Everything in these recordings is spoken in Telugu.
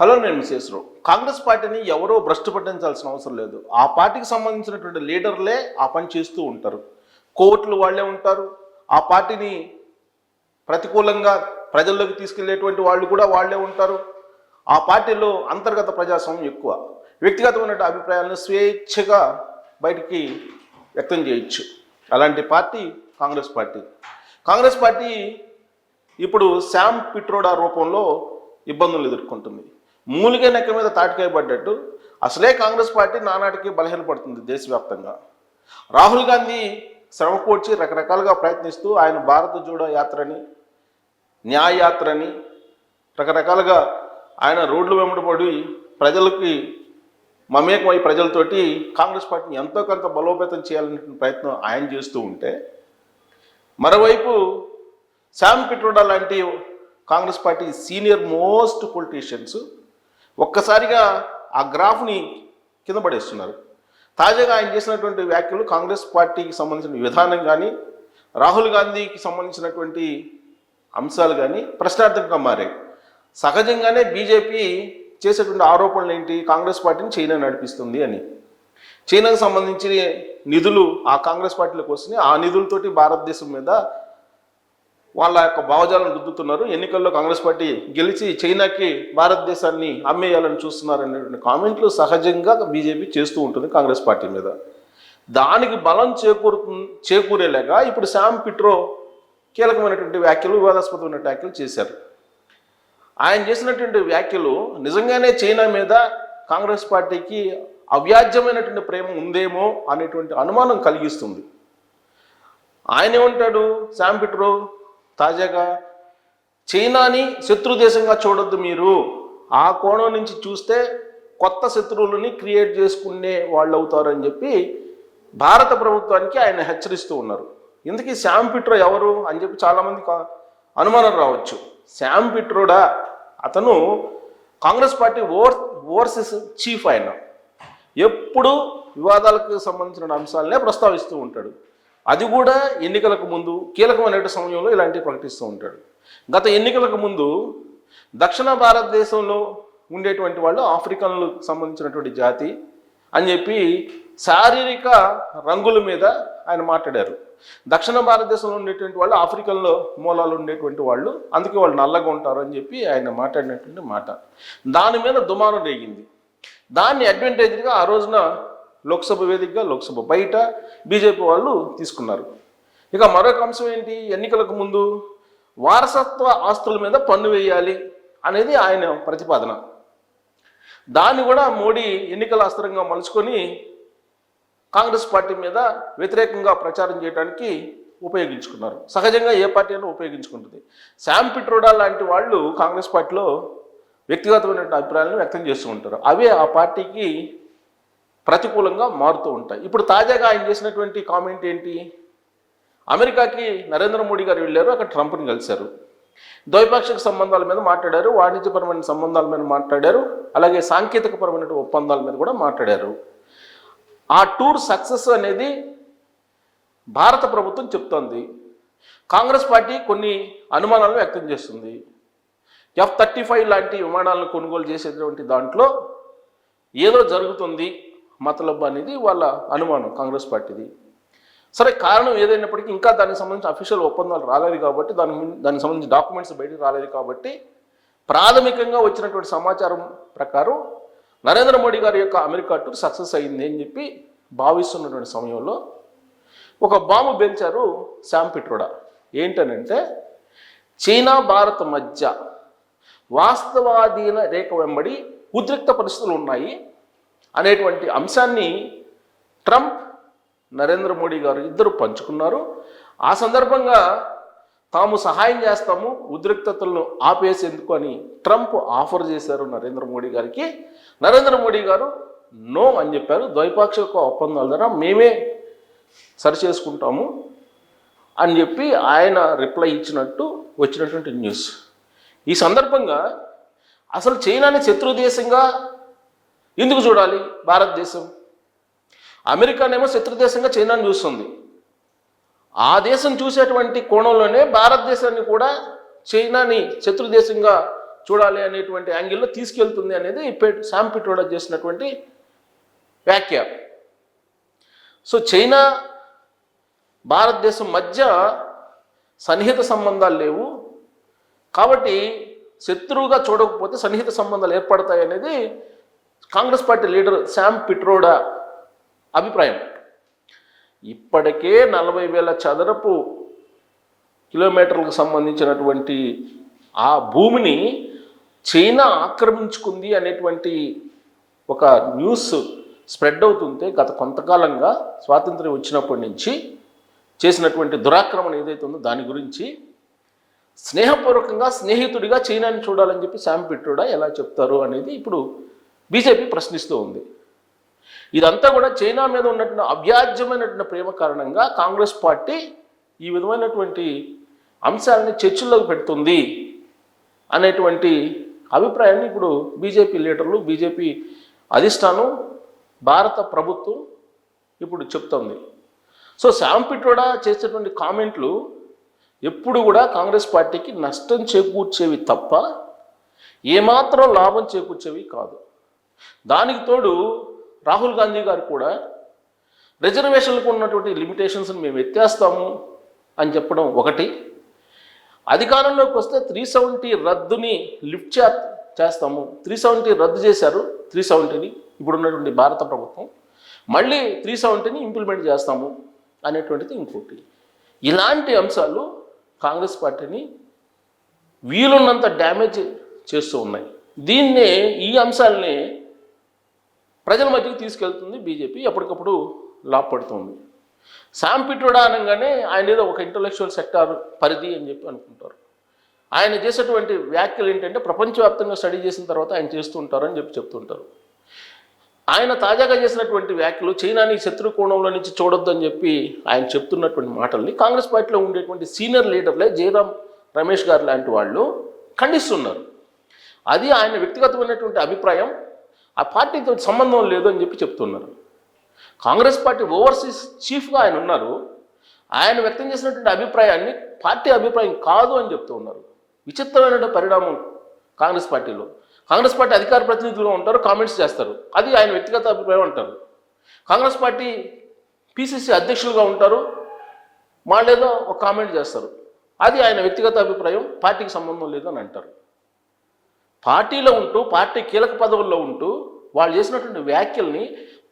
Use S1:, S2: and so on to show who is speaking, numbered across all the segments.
S1: హలో నేను శేషరావు. కాంగ్రెస్ పార్టీని ఎవరో భ్రష్టు పట్టించాల్సిన అవసరం లేదు. ఆ పార్టీకి సంబంధించినటువంటి లీడర్లే ఆ పని చేస్తూ ఉంటారు. కోర్టులు వాళ్ళే ఉంటారు. ఆ పార్టీని ప్రతికూలంగా ప్రజల్లోకి తీసుకెళ్ళేటువంటి వాళ్ళు కూడా వాళ్ళే ఉంటారు. ఆ పార్టీలో అంతర్గత ప్రజాస్వామ్యం ఎక్కువ. వ్యక్తిగతమైన అభిప్రాయాలను స్వేచ్ఛగా బయటికి వ్యక్తం చేయొచ్చు. అలాంటి party Congress party. Congress party ఇప్పుడు శామ్ పిట్రోడా రూపంలో ఇబ్బందులు ఎదుర్కొంటుంది. మూలిగే నెక్క మీద తాటికాయబడ్డట్టు అసలే కాంగ్రెస్ పార్టీ నానాటికి బలహీనపడుతుంది దేశవ్యాప్తంగా. రాహుల్ గాంధీ శ్రమకూర్చి రకరకాలుగా ప్రయత్నిస్తూ ఆయన భారత జోడో యాత్రని న్యాయ యాత్రని రకరకాలుగా ఆయన రోడ్లు వెంబడిపడి ప్రజలకి మమేకమై ప్రజలతోటి కాంగ్రెస్ పార్టీని ఎంతో కొంత బలోపేతం చేయాలనే ప్రయత్నం ఆయన చేస్తూ ఉంటే మరోవైపు శామ్ పిట్రోడా లాంటి Congress party senior most politicians ఒక్కసారిగా ఆ గ్రాఫ్ని కింద పడేస్తున్నారు. తాజాగా ఆయన చేసినటువంటి వ్యాఖ్యలు కాంగ్రెస్ పార్టీకి సంబంధించిన విధానం కానీ రాహుల్ గాంధీకి సంబంధించినటువంటి అంశాలు కానీ ప్రశ్నార్థకంగా మారాయి. సహజంగానే బీజేపీ చేసేటువంటి ఆరోపణలు ఏంటి? కాంగ్రెస్ పార్టీని చైనా నడిపిస్తుంది అని. చైనాకు సంబంధించిన నిధులు ఆ కాంగ్రెస్ పార్టీలకు వస్తున్నాయి. ఆ నిధులతోటి భారతదేశం మీద వాళ్ళ యొక్క భావజాలను రుద్దుతున్నారు. ఎన్నికల్లో కాంగ్రెస్ పార్టీ గెలిచి చైనాకి భారతదేశాన్ని అమ్మేయాలని చూస్తున్నారు అనేటువంటి కామెంట్లు సహజంగా బీజేపీ చేస్తూ ఉంటుంది కాంగ్రెస్ పార్టీ మీద. దానికి బలం చేకూరు చేకూరేలాగా ఇప్పుడు శామ్ పిట్రో కీలకమైనటువంటి వ్యాఖ్యలు వివాదాస్పదమైన వ్యాఖ్యలు చేశారు. ఆయన చేసినటువంటి వ్యాఖ్యలు నిజంగానే చైనా మీద కాంగ్రెస్ పార్టీకి అవ్యాజ్యమైనటువంటి ప్రేమ ఉందేమో అనేటువంటి అనుమానం కలిగిస్తుంది. ఆయన ఏమంటాడు? శామ్ పిట్రో తాజాగా చైనాని శత్రు దేశంగా చూడొద్దు మీరు. ఆ కోణం నుంచి చూస్తే కొత్త శత్రువులని క్రియేట్ చేసుకునే వాళ్ళు అవుతారని చెప్పి భారత ప్రభుత్వానికి ఆయన హెచ్చరిస్తూ ఉన్నారు. ఇందుకీ శామ్ పిట్రో ఎవరు అని చెప్పి చాలామంది అనుమానం రావచ్చు. శామ్ పిట్రోడా? అతను Congress party over overseas chief ఆయన. ఎప్పుడు వివాదాలకు సంబంధించిన అంశాలనే ప్రస్తావిస్తూ ఉంటాడు. అది కూడా ఎన్నికలకు ముందు కీలకమైన సమయంలో ఇలాంటివి ప్రకటిస్తూ ఉంటాడు. గత ఎన్నికలకు ముందు దక్షిణ భారతదేశంలో ఉండేటువంటి వాళ్ళు ఆఫ్రికన్లకు సంబంధించినటువంటి జాతి అని చెప్పి శారీరక రంగుల మీద ఆయన మాట్లాడారు. దక్షిణ భారతదేశంలో ఉండేటువంటి వాళ్ళు ఆఫ్రికన్లో మూలాలు ఉండేటువంటి వాళ్ళు అందుకే వాళ్ళు నల్లగా ఉంటారు అని చెప్పి ఆయన మాట్లాడినటువంటి మాట. దాని మీద దుమారం రేగింది. దాన్ని అడ్వాంటేజ్గా ఆ రోజున లోక్సభ వేదికగా లోక్సభ బయట బీజేపీ వాళ్ళు తీసుకున్నారు. ఇక మరొక అంశం ఏంటి? ఎన్నికలకు ముందు వారసత్వ ఆస్తుల మీద పన్ను వేయాలి అనేది ఆయన ప్రతిపాదన. దాన్ని కూడా మోడీ ఎన్నికల అస్త్రంగా మలుచుకొని కాంగ్రెస్ పార్టీ మీద వ్యతిరేకంగా ప్రచారం చేయడానికి ఉపయోగించుకున్నారు. సహజంగా ఏ పార్టీ అయినా ఉపయోగించుకుంటుంది. శామ్ పిట్రోడా లాంటి వాళ్ళు కాంగ్రెస్ పార్టీలో వ్యక్తిగతమైన అభిప్రాయాలను వ్యక్తం చేస్తూ ఉంటారు. అవే ఆ పార్టీకి ప్రతికూలంగా మారుతూ ఉంటాయి. ఇప్పుడు తాజాగా ఆయన చేసినటువంటి కామెంట్ ఏంటి? అమెరికాకి నరేంద్ర మోడీ గారు వెళ్ళారు అక్కడ ట్రంప్ని కలిశారు. ద్వైపాక్షిక సంబంధాల మీద మాట్లాడారు వాణిజ్యపరమైన సంబంధాల మీద మాట్లాడారు అలాగే సాంకేతికపరమైన ఒప్పందాల మీద కూడా మాట్లాడారు. ఆ టూర్ సక్సెస్ అనేది భారత ప్రభుత్వం చెప్తోంది. కాంగ్రెస్ పార్టీ కొన్ని అనుమానాలను వ్యక్తం చేస్తుంది. ఎఫ్ థర్టీ ఫైవ్ లాంటి విమానాలను కొనుగోలు చేసేటువంటి దాంట్లో ఏదో జరుగుతుంది. మతలబ్ అనేది వాళ్ళ అనుమానం కాంగ్రెస్ పార్టీది. సరే కారణం ఏదైనప్పటికీ ఇంకా దానికి సంబంధించి అఫీషియల్ ఒప్పందాలు రాలేదు కాబట్టి దాని దానికి సంబంధించి డాక్యుమెంట్స్ బయటకు రాలేదు కాబట్టి ప్రాథమికంగా వచ్చినటువంటి సమాచారం ప్రకారం నరేంద్ర మోడీ గారి యొక్క అమెరికా టూర్ సక్సెస్ అయింది అని చెప్పి భావిస్తున్నటువంటి సమయంలో ఒక బాంబు పెంచారు శామ్ పిట్రోడా. ఏంటనంటే చైనా భారత్ మధ్య వాస్తవాధీన రేఖ వెంబడి ఉద్రిక్త పరిస్థితులు ఉన్నాయి. అనేటువంటి అంశాన్ని ట్రంప్ నరేంద్ర మోడీ గారు ఇద్దరు పంచుకున్నారు. ఆ సందర్భంగా తాము సహాయం చేస్తాము ఉద్రిక్తతలను ఆపేసేందుకు అని ట్రంప్ ఆఫర్ చేశారు నరేంద్ర మోడీ గారికి. నరేంద్ర మోడీ గారు నో అని చెప్పారు. ద్వైపాక్షిక ఒప్పందాల ద్వారా మేమే సరి చేసుకుంటాము అని చెప్పి ఆయన రిప్లై ఇచ్చినట్టు వచ్చినటువంటి న్యూస్. ఈ సందర్భంగా అసలు చైనాని శత్రు దేశంగా ఎందుకు చూడాలి? భారతదేశం. అమెరికానేమో శత్రు దేశంగా చైనాని చూస్తుంది. ఆ దేశం చూసేటువంటి కోణంలోనే భారతదేశాన్ని కూడా చైనాని శత్రు దేశంగా చూడాలి అనేటువంటి యాంగిల్లో తీసుకెళ్తుంది అనేది పె- శామ్ పిట్రోడా చేసినటువంటి వ్యాఖ్య. సో చైనా భారతదేశం మధ్య సన్నిహిత సంబంధాలు లేవు. కాబట్టి శత్రువుగా చూడకపోతే సన్నిహిత సంబంధాలు ఏర్పడతాయి అనేది Congress party leader Sam Pitroda అభిప్రాయం? ఇప్పటికే నలభై వేల చదరపు కిలోమీటర్లకు సంబంధించినటువంటి ఆ భూమిని చైనా ఆక్రమించుకుంది అనేటువంటి ఒక న్యూస్ స్ప్రెడ్ అవుతుంటే గత కొంతకాలంగా స్వాతంత్ర్యం వచ్చినప్పటి నుంచి చేసినటువంటి దురాక్రమణ ఏదైతే ఉందో దాని గురించి స్నేహపూర్వకంగా స్నేహితుడిగా చైనాని చూడాలని చెప్పి శామ్ పిట్రోడా ఎలా చెప్తారు అనేది ఇప్పుడు బీజేపీ ప్రశ్నిస్తూ ఉంది. ఇదంతా కూడా చైనా మీద ఉన్నటువంటి అవ్యాజ్యమైనటువంటి ప్రేమ కారణంగా కాంగ్రెస్ పార్టీ ఈ విధమైనటువంటి అంశాలని చర్చల్లోకి పెడుతుంది అనేటువంటి అభిప్రాయాన్ని ఇప్పుడు బీజేపీ లీడర్లు బీజేపీ అధిష్టానం భారత ప్రభుత్వం ఇప్పుడు చెప్తోంది. సో శామ్ పిట్రోడా చేసేటువంటి కామెంట్లు ఎప్పుడు కూడా కాంగ్రెస్ పార్టీకి నష్టం చేకూర్చేవి తప్ప ఏమాత్రం లాభం చేకూర్చేవి కాదు. దానికి తోడు రాహుల్ గాంధీ గారు కూడా రిజర్వేషన్లకు ఉన్నటువంటి లిమిటేషన్స్ని మేము ఎత్తేస్తాము అని చెప్పడం ఒకటి. అధికారంలోకి వస్తే త్రీ సెవెంటీ రద్దుని లిఫ్ట్ చే చేస్తాము. త్రీ సెవెంటీ రద్దు చేశారు త్రీ సెవెంటీని ఇప్పుడు ఉన్నటువంటి భారత ప్రభుత్వం. మళ్ళీ త్రీ సెవెంటీని ఇంప్లిమెంట్ చేస్తాము అనేటువంటిది ఇంకోటి. ఇలాంటి అంశాలు కాంగ్రెస్ పార్టీని వీలున్నంత డ్యామేజ్ చేస్తూ ఉన్నాయి. దీన్నే ఈ అంశాలని ప్రజల మధ్యకి తీసుకెళ్తుంది బీజేపీ. ఎప్పటికప్పుడు లాభపడుతుంది శామ్ పిట్రోడా అనగానే ఆయన ఏదో ఒక ఇంటలెక్చువల్ సెక్టార్ పరిధి అని చెప్పి అనుకుంటారు. ఆయన చేసేటువంటి వ్యాఖ్యలు ఏంటంటే ప్రపంచవ్యాప్తంగా స్టడీ చేసిన తర్వాత ఆయన చేస్తూ ఉంటారని చెప్పి చెప్తుంటారు. ఆయన తాజాగా చేసినటువంటి వ్యాఖ్యలు చైనాని శత్రు కోణంలో నుంచి చూడొద్దు అని చెప్పి ఆయన చెప్తున్నటువంటి మాటల్ని కాంగ్రెస్ పార్టీలో ఉండేటువంటి సీనియర్ లీడర్లే జయరాం రమేష్ గారు లాంటి వాళ్ళు ఖండిస్తున్నారు. అది ఆయన వ్యక్తిగతమైనటువంటి అభిప్రాయం ఆ పార్టీతో సంబంధం లేదు అని చెప్పి చెప్తున్నారు. కాంగ్రెస్ పార్టీ ఓవర్సీస్ చీఫ్గా ఆయన ఉన్నారు. ఆయన వ్యక్తం చేసినటువంటి అభిప్రాయాన్ని పార్టీ అభిప్రాయం కాదు అని చెప్తూ ఉన్నారు. విచిత్రమైన పరిణామం కాంగ్రెస్ పార్టీలో. కాంగ్రెస్ పార్టీ అధికార ప్రతినిధులు ఉంటారు కామెంట్స్ చేస్తారు. అది ఆయన వ్యక్తిగత అభిప్రాయం అంటారు. కాంగ్రెస్ పార్టీ పిసిసి అధ్యక్షులుగా ఉంటారు. వాళ్ళేదో ఒక కామెంట్ చేస్తారు. అది ఆయన వ్యక్తిగత అభిప్రాయం పార్టీకి సంబంధం లేదు అని అంటారు. పార్టీలో ఉంటూ పార్టీ కీలక పదవుల్లో ఉంటూ వాళ్ళు చేసినటువంటి వ్యాఖ్యల్ని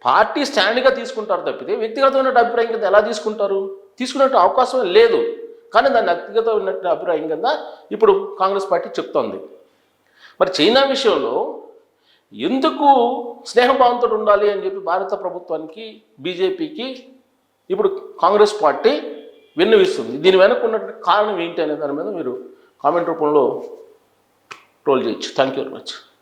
S1: పార్టీ స్టాండ్గా తీసుకుంటారు తప్పితే వ్యక్తిగతమైన అభిప్రాయం కింద ఎలా తీసుకుంటారు? తీసుకునే అవకాశం లేదు. కానీ దాన్ని వ్యక్తిగతమైనటువంటి అభిప్రాయం కింద ఇప్పుడు కాంగ్రెస్ పార్టీ చెప్తోంది. మరి చైనా విషయంలో ఎందుకు స్నేహభావంతో ఉండాలి అని చెప్పి భారత ప్రభుత్వానికి బీజేపీకి ఇప్పుడు కాంగ్రెస్ పార్టీ విన్నవిస్తుంది. దీని వెనక ఉన్నటువంటి కారణం ఏంటి అనే దాని మీద మీరు కామెంట్ రూపంలో ట్రోల్ చేయొచ్చు. Thank you very much